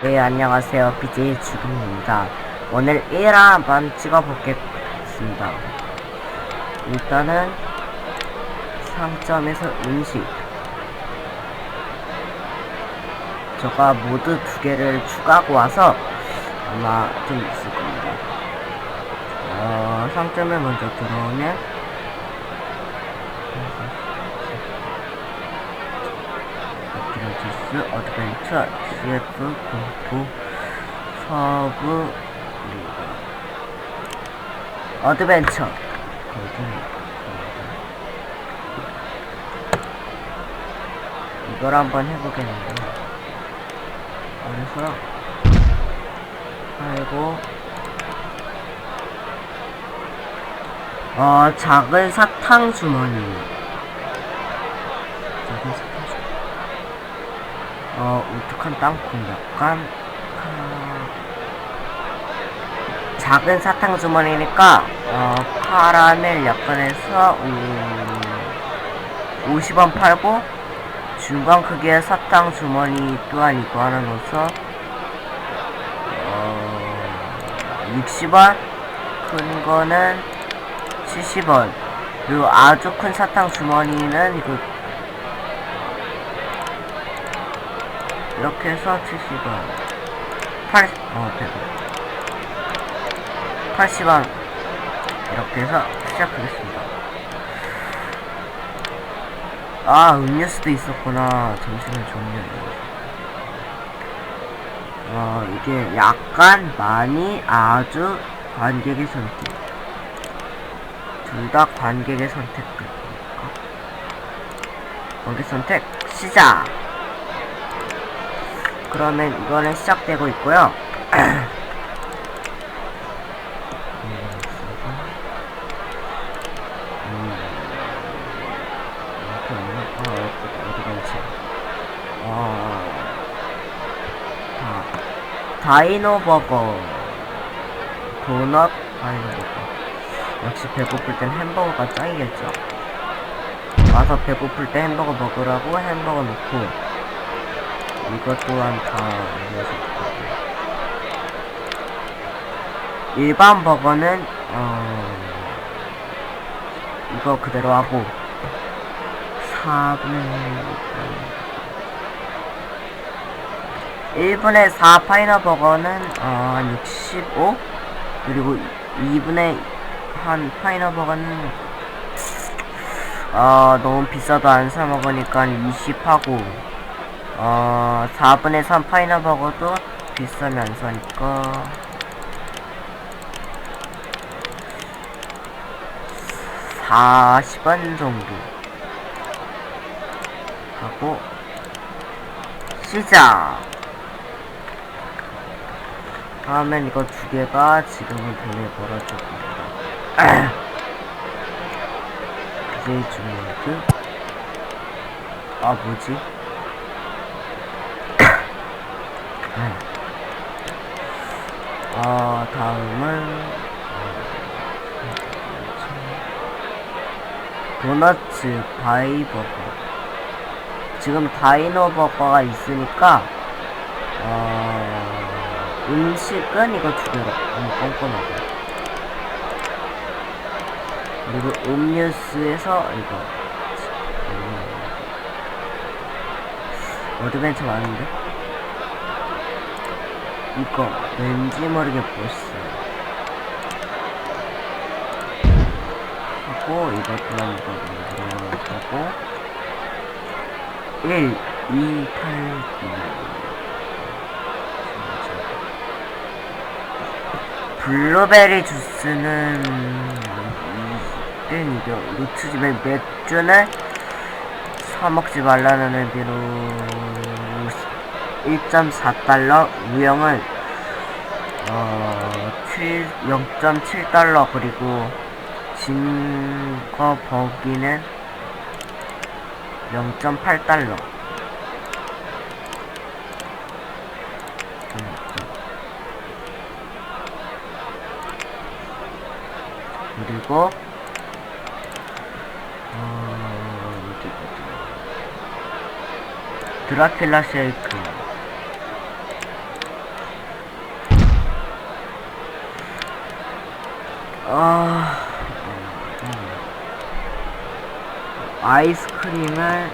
네 안녕하세요. BJ 주금입니다. 오늘 1화 한번 찍어보겠습니다. 일단은 상점에서 음식. 제가 모두 두 개를 추가하고 와서 아마 좀 있을 겁니다. 어, 상점에 먼저 들어오면 드라지스 어드벤처 CF 공포 서브 리그 어드벤처 어드벤처. 이걸 한번 해보겠는데 그래서 아이고 어 작은 사탕 주머니 작은 사탕 주머니 어, 우뚝한 땅콩 약간 아, 작은 사탕 주머니니까 어, 카라멜 약간에서 음, 50원 팔고 중간 크기의 사탕 주머니 또한 이거 하나 넣어서 어, 60원? 큰 거는 70원. 그리고 아주 큰 사탕 주머니는 이거 이렇게 해서 70원. 80, 어, 100원 80원. 이렇게 해서 시작하겠습니다. 아 음료수도 있었구나. 잠시만 정리하려 어 이게 약간 많이 아주 관객의 선택. 둘 다 관객의 선택. 관객 선택. 시작 그러면 이거는 시작되고 있고요. 다이노 버거 도넛 다이노 버거. 역시 배고플 땐 햄버거가 짱이겠죠? 와서 배고플 때 햄버거 먹으라고 햄버거 넣고 이것 또한 다. 일반 버거는 어 이거 그대로 하고 4분의 1분의 4 파이너 버거는 어, 65 그리고 2분의 한 파이너 버거는 어 너무 비싸도 안 사 먹으니까 20 하고 어 4분의 3 파이널 버거도 비싸면 안 사니까. (40원) 정도. 하고 시작! 하면 이거 두 개가 지금은 돈을 벌어줍니다. BJ 주문드 아 뭐지 어, 다음은 도너츠 바이버거. 지금 다이노 버거가 있으니까 어, 음식은 이거 두 개로 너무 꼼꼼하고 그리고 음료수에서 이거. 음. 어드벤처 많은데 이거 왠지 모르게 멋있어요 하고 이것도 이거 만들어가고 1, 2, 8, 2 블루베리 주스는 이거 노트집에 맥주는 사먹지 말라는 의미로 1.4달러 우영은 어, 7, 0.7달러 그리고 진거 버기는 0.8달러. 그리고 어, 드라큘라 쉐이크 아, 음. 아이스크림을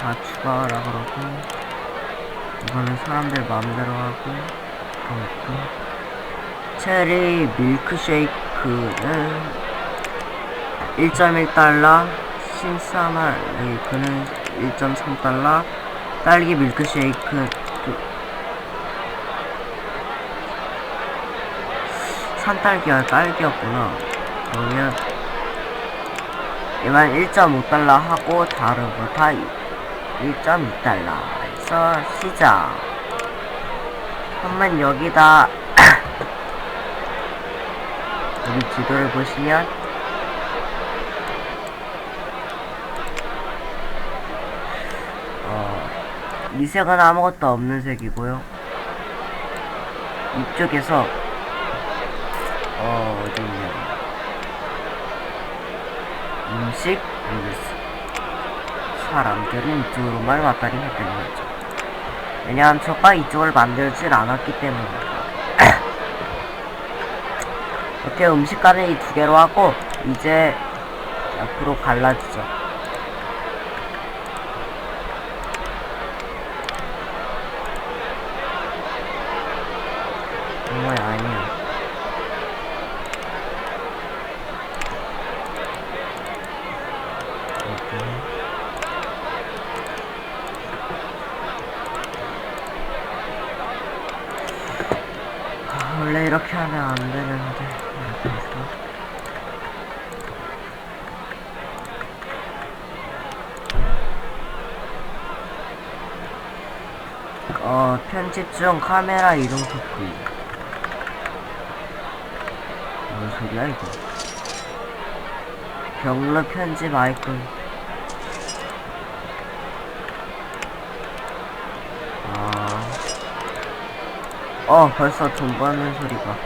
다 추가하라 그러고, 이거는 사람들 마음대로 하고, 그렇고, 체리 밀크쉐이크는 1.1달러, 신사마 레이크는 1.3달러, 딸기 밀크쉐이크 그- 산딸기가 딸기였구나. 그러면 얘만 1.5달러 하고 다른 거다 1.2달러 해서 시작. 한번 여기다 여기 지도를 보시면 어, 이 색은 아무것도 없는 색이고요. 이쪽에서 어, 어디 있냐. 음식, 음식. 사람들은 이쪽으로만 왔다리 갔다리 했죠. 왜냐하면 저가 이쪽을 만들질 않았기 때문입니다. 이렇게 음식가는 이두 개로 하고, 이제 옆으로 갈라지죠. 정말 아니야. 이렇게. 아, 원래 이렇게 하면 안 되는데. 어 편집 중 카메라 이동 토크. 뭔 소리야 이거? 경로 편집 아이콘 어, 벌써 돈 버는 소리가.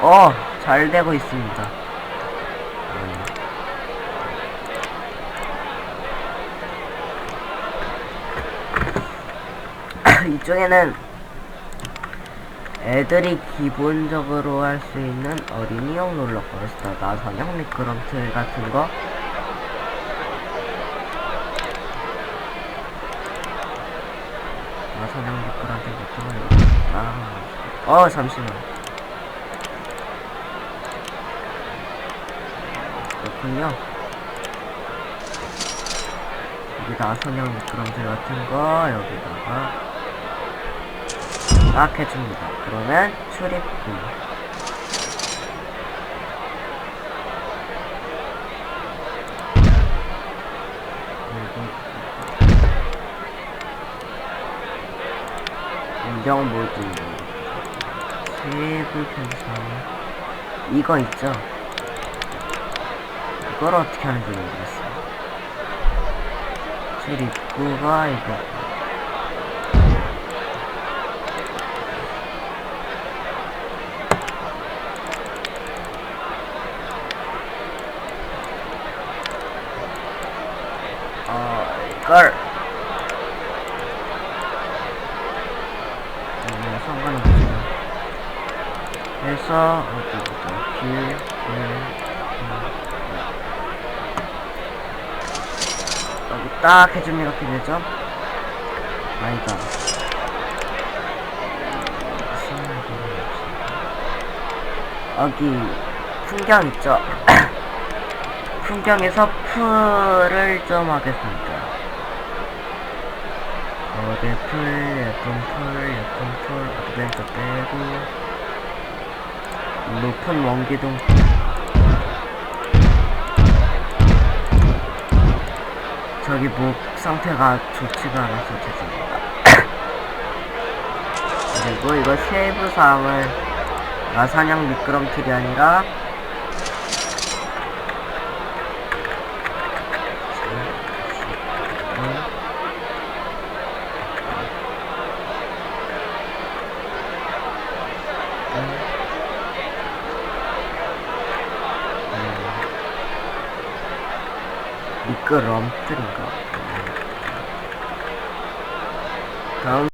어, 잘 되고 있습니다. 음. 이쪽에는 애들이 기본적으로 할 수 있는 어린이용 롤러코스터, 나선형 미끄럼틀 같은 거 아, 사냥 아, 어 잠시만. 그렇군요. 여기다 선형 미끄럼틀 같은 거 여기다가 딱 해줍니다. 그러면 출입구. 그리고 인정 모드 세부 편성 이거 있죠? 이걸 어떻게 하는지 모르겠어요 출입구가 이거. 어 이걸 음, 상관은 없지만 해서 어디부터 길, 길, 음, 여기 딱 해주면 이렇게 되죠? 아이가 여기 풍경 있죠? 풍경에서 풀을 좀 하겠습니다. 풀, 예쁜 풀, 예쁜 풀, 어드벤처 빼고 높은 원기둥 저기 목 상태가 좋지가 않아서 죄송합니다. 그리고 이거 세부 사항을 나사냥 미끄럼틀이 아니라 Gromtengarten.